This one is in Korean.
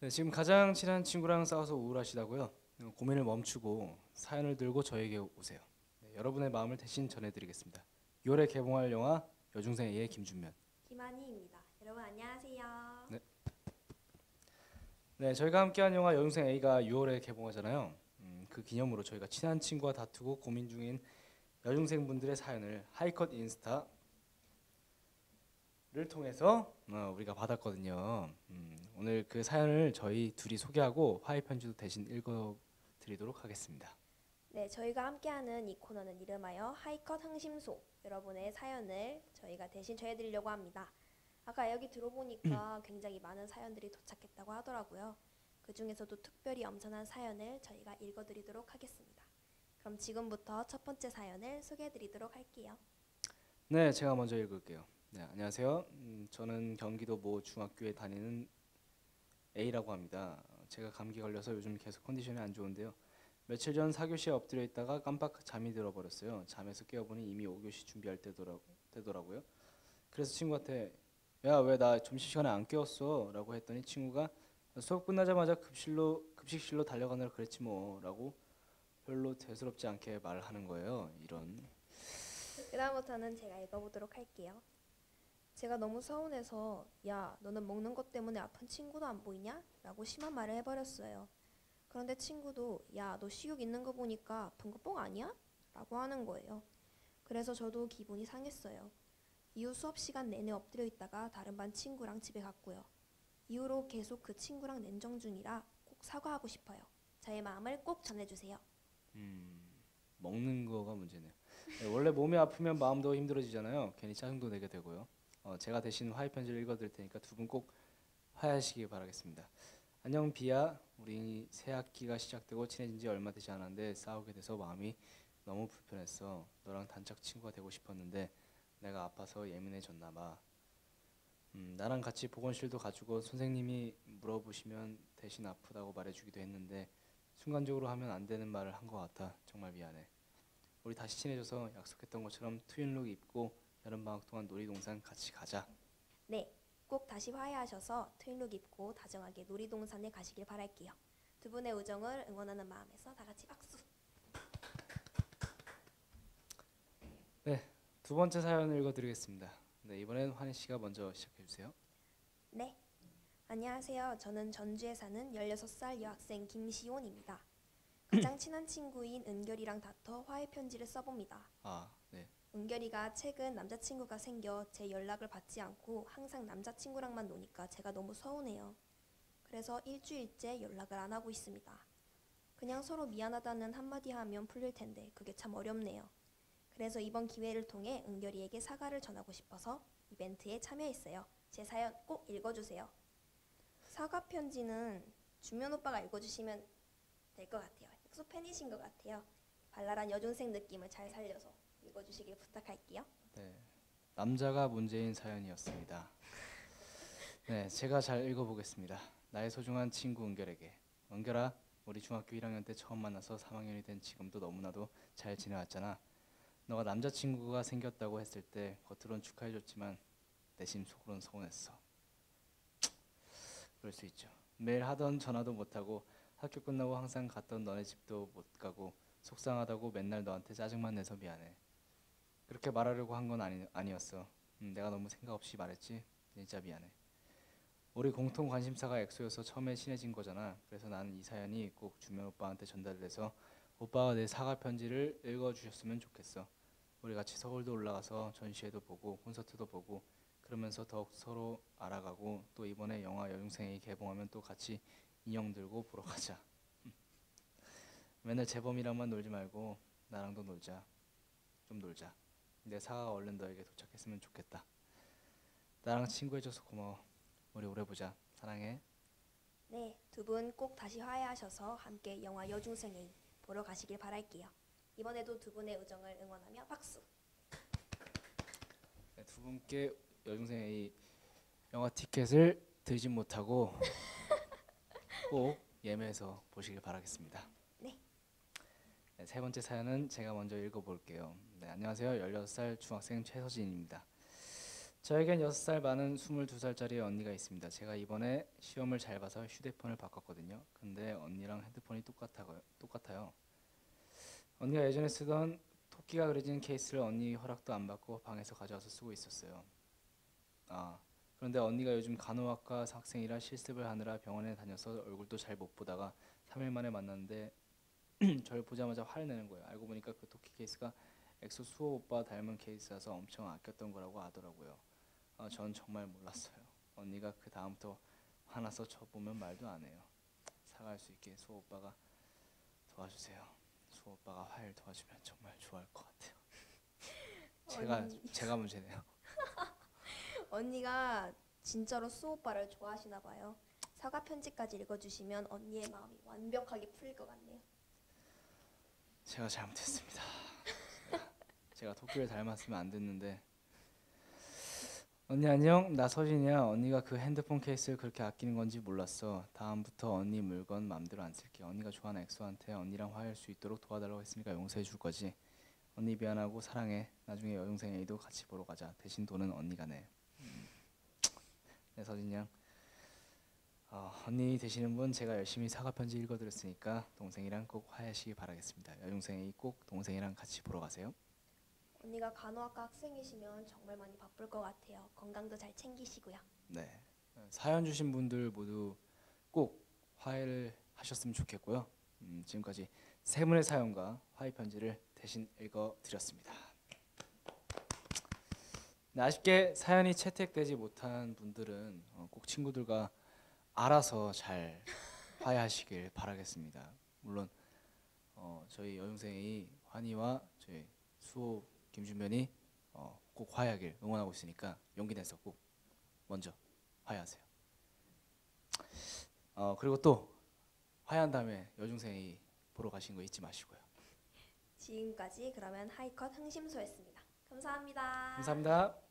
네, 지금 가장 친한 친구랑 싸워서 우울하시다고요? 어, 고민을 멈추고 사연을 들고 저에게 오세요. 네, 여러분의 마음을 대신 전해드리겠습니다. 6월에 개봉할 영화 여중생 A의 김준면. 김한희입니다. 여러분 안녕하세요. 네, 저희가 함께한 영화 여중생 A가 6월에 개봉하잖아요. 음, 그 기념으로 저희가 친한 친구와 다투고 고민 중인 여중생 분들의 사연을 하이컷 인스타 를 통해서 어, 우리가 받았거든요. 음, 오늘 그 사연을 저희 둘이 소개하고 화해 편지도 대신 읽어드리도록 하겠습니다. 네, 저희가 함께하는 이 코너는 이름하여 하이컷 흥심소. 여러분의 사연을 저희가 대신 전해드리려고 합니다. 아까 여기 들어보니까 굉장히 많은 사연들이 도착했다고 하더라고요. 그 중에서도 특별히 엄선한 사연을 저희가 읽어드리도록 하겠습니다. 그럼 지금부터 첫 번째 사연을 소개해드리도록 할게요. 네, 제가 먼저 읽을게요. 네, 안녕하세요. 음, 저는 경기도 모 중학교에 다니는 A라고 합니다. 어, 제가 감기 걸려서 요즘 계속 컨디션이 안 좋은데요. 며칠 전 4교시에 엎드려 있다가 깜빡 잠이 들어버렸어요. 잠에서 깨어보니 이미 5교시 준비할 때더라, 때더라고요. 그래서 친구한테 야 왜 나 점심시간에 안 깨웠어? 라고 했더니 친구가 수업 끝나자마자 급실로 급식실로 달려가느라 그랬지 뭐 라고 별로 대수롭지 않게 말하는 거예요. 이런 그다음부터는 제가 읽어보도록 할게요. 제가 너무 서운해서 야 너는 먹는 것 때문에 아픈 친구도 안 보이냐? 라고 심한 말을 해버렸어요. 그런데 친구도 야 너 식욕 있는 거 보니까 아픈 거 뻥 아니야? 라고 하는 거예요. 그래서 저도 기분이 상했어요. 이후 수업 시간 내내 엎드려 있다가 다른 반 친구랑 집에 갔고요. 이후로 계속 그 친구랑 냉정 중이라 꼭 사과하고 싶어요. 저의 마음을 꼭 전해주세요. 음, 먹는 거가 문제네요. 네, 원래 몸이 아프면 마음도 힘들어지잖아요. 괜히 짜증도 내게 되고요. 어, 제가 대신 화해 편지를 읽어드릴 테니까 두 분 꼭 화해하시기 바라겠습니다. 안녕 비야. 우리 새 학기가 시작되고 친해진 지 얼마 되지 않았는데 싸우게 돼서 마음이 너무 불편했어. 너랑 단짝 친구가 되고 싶었는데 내가 아파서 예민해졌나 봐. 음, 나랑 같이 보건실도 가주고 선생님이 물어보시면 대신 아프다고 말해주기도 했는데 순간적으로 하면 안 되는 말을 한 것 같아. 정말 미안해. 우리 다시 친해져서 약속했던 것처럼 트윈룩 입고 여름 방학 동안 놀이동산 같이 가자. 네, 꼭 다시 화해하셔서 트윈룩 입고 다정하게 놀이동산에 가시길 바랄게요. 두 분의 우정을 응원하는 마음에서 다 같이 박수. 두 번째 사연을 읽어드리겠습니다. 네, 이번엔 환희 씨가 먼저 시작해 주세요. 네, 안녕하세요. 저는 전주에 사는 16살 여학생 김시온입니다. 가장 친한 친구인 은결이랑 다퉈 화해 편지를 써봅니다. 아, 네. 은결이가 최근 남자친구가 생겨 제 연락을 받지 않고 항상 남자친구랑만 노니까 제가 너무 서운해요. 그래서 일주일째 연락을 안 하고 있습니다. 그냥 서로 미안하다는 한마디 하면 풀릴 텐데 그게 참 어렵네요. 그래서 이번 기회를 통해 은결이에게 사과를 전하고 싶어서 이벤트에 참여했어요. 제 사연 꼭 읽어주세요. 사과 편지는 주면 오빠가 읽어주시면 될 것 같아요. 흑수 팬이신 것 같아요. 발랄한 여중생 느낌을 잘 살려서 읽어주시길 부탁할게요. 네. 남자가 문제인 사연이었습니다. 네, 제가 잘 읽어보겠습니다. 나의 소중한 친구 은결에게 은결아, 우리 중학교 1학년 때 처음 만나서 3학년이 된 지금도 너무나도 잘 지내왔잖아. 너가 남자친구가 생겼다고 했을 때 겉으론 축하해줬지만 내심 속으론 서운했어. 그럴 수 있죠. 매일 하던 전화도 못하고 학교 끝나고 항상 갔던 너네 집도 못 가고 속상하다고 맨날 너한테 짜증만 내서 미안해. 그렇게 말하려고 한 건 아니, 아니었어. 음, 내가 너무 생각 없이 말했지. 진짜 미안해. 우리 공통 관심사가 엑소여서 처음에 친해진 거잖아. 그래서 나는 이 사연이 꼭 주면 오빠한테 전달돼서 오빠가 내 사과 편지를 읽어주셨으면 좋겠어. 우리 같이 서울도 올라가서 전시회도 보고 콘서트도 보고 그러면서 더욱 서로 알아가고 또 이번에 영화 여중생이 개봉하면 또 같이 인형 들고 보러 가자. 음. 맨날 재범이랑만 놀지 말고 나랑도 놀자. 좀 놀자. 내 사과가 얼른 너에게 도착했으면 좋겠다. 나랑 친구해줘서 고마워. 우리 오래 보자. 사랑해. 네, 두 분 꼭 다시 화해하셔서 함께 영화 여중생의 보러 가시길 바랄게요. 이번에도 두 분의 우정을 응원하며 박수. 네, 두 분께 여중생의 이 영화 티켓을 들지 못하고 꼭 예매해서 보시길 바라겠습니다. 세 번째 사연은 제가 먼저 읽어볼게요. 네, 안녕하세요. 16살 중학생 최서진입니다. 저에겐 6살 많은 22살짜리 언니가 있습니다. 제가 이번에 시험을 잘 봐서 휴대폰을 바꿨거든요. 근데 언니랑 핸드폰이 똑같아요. 똑같아요. 언니가 예전에 쓰던 토끼가 그려진 케이스를 언니 허락도 안 받고 방에서 가져와서 쓰고 있었어요. 아, 그런데 언니가 요즘 간호학과 학생이라 실습을 하느라 병원에 다녀서 얼굴도 잘 못 보다가 3일 만에 만났는데 저를 보자마자 화를 내는 거예요. 알고 보니까 그 토끼 케이스가 엑소 수호 오빠 닮은 케이스라서 엄청 아꼈던 거라고 하더라고요. 아, 전 정말 몰랐어요. 언니가 그 다음부터 화나서 저 보면 말도 안 해요. 사과할 수 있게 수호 오빠가 도와주세요. 수호 오빠가 화해를 도와주면 정말 좋아할 것 같아요. 제가. 제가 문제네요. 언니가 진짜로 수호 오빠를 좋아하시나 봐요. 사과 편지까지 읽어주시면 언니의 마음이 완벽하게 풀릴 것 같네요. 제가 잘못했습니다. 제가 토끼를 닮았으면 안 됐는데. 언니 안녕. 나 서진이야. 언니가 그 핸드폰 케이스를 그렇게 아끼는 건지 몰랐어. 다음부터 언니 물건 맘대로 안 쓸게. 언니가 좋아하는 엑소한테 언니랑 화해할 수 있도록 도와달라고 했으니까 용서해 줄 거지. 언니 미안하고 사랑해. 나중에 여동생 A도 같이 보러 가자. 대신 돈은 언니가 내. 음. 네 서진 양. 어, 언니 되시는 분 제가 열심히 사과 편지 읽어드렸으니까 동생이랑 꼭 화해하시기 바라겠습니다. 여동생이 꼭 동생이랑 같이 보러 가세요. 언니가 간호학과 학생이시면 정말 많이 바쁠 것 같아요. 건강도 잘 챙기시고요. 네. 사연 주신 분들 모두 꼭 화해를 하셨으면 좋겠고요. 음, 지금까지 세 분의 사연과 화해 편지를 대신 읽어드렸습니다. 네, 아쉽게 사연이 채택되지 못한 분들은 어, 꼭 친구들과 알아서 잘 화해하시길 바라겠습니다. 물론 어, 저희 여동생이 환희와 저희 수호 김준변이 어, 꼭 화해하길 응원하고 있으니까 용기 내서 꼭 먼저 화해하세요. 어 그리고 또 화해한 다음에 여중생이 보러 가신 거 잊지 마시고요. 지금까지 그러면 하이컷 흥심소였습니다. 감사합니다. 감사합니다.